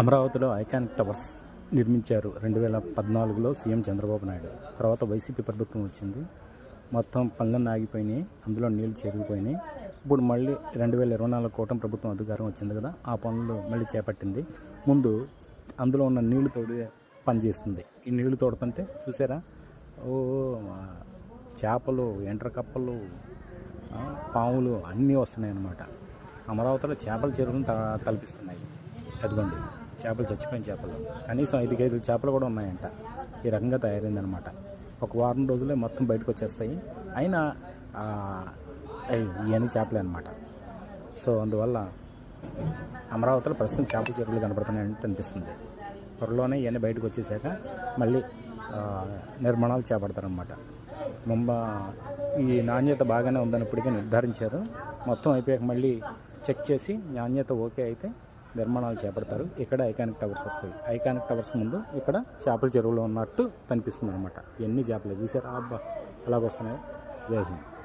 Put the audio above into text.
అమరావతిలో iconic towers నిర్మించారు రెండు వేల పద్నాలుగులో సీఎం చంద్రబాబు నాయుడు. తర్వాత వైసీపీ ప్రభుత్వం వచ్చింది. మొత్తం పనులన్నీ ఆగిపోయినాయి. అందులో నీళ్ళు చేరిగిపోయినాయి. ఇప్పుడు మళ్ళీ రెండు వేల ఇరవై నాలుగు కూటమి ప్రభుత్వం అధికారం వచ్చింది కదా ఆ పనులు మళ్ళీ చేపట్టింది. ముందు అందులో ఉన్న నీళ్ళు తోడి పనిచేస్తుంది ఈ నీళ్ళు తోడుతుంటే చూసారా? ఓ చేపలు ఎండ్రకప్పలు పాములు అన్నీ వస్తున్నాయి అన్నమాట అమరావతిలో చేపల చెరువులను త- తలపిస్తున్నాయి. అదిగోండి. చేపలు చచ్చిపోయిన చేపలు. కనీసం ఐదు కేజీల చేపలు కూడా ఉన్నాయంట. ఈ రకంగా తయారైందనమాట ఒక వారం రోజులే మొత్తం బయటకు వచ్చేస్తాయి అయినా ఇవన్నీ చేపలే అనమాట సో అందువల్ల అమరావతిలో ప్రస్తుతం చేపల చెరువులు కనపడుతున్నాయంటే అనిపిస్తుంది. త్వరలోనే ఇవన్నీ బయటకు వచ్చేసాక మళ్ళీ నిర్మాణాలు చేపడతారనమాట ముంబా ఈ నాణ్యత బాగానే ఉందని ఇప్పటికే నిర్ధారించారు. మొత్తం అయిపోయాక మళ్ళీ చెక్ చేసి నాణ్యత ఓకే అయితే నిర్మాణాలు చేపడతారు. ఇక్కడ ఐకానిక్ టవర్స్ వస్తాయి. ఐకానిక్ టవర్స్ ముందు ఇక్కడ చేపల చెరువులో ఉన్నట్టు కనిపిస్తుంది అనమాట ఎన్ని చేపలు? చూసారా? అబ్బా! అలాగొస్తున్నాయి జై హింద్.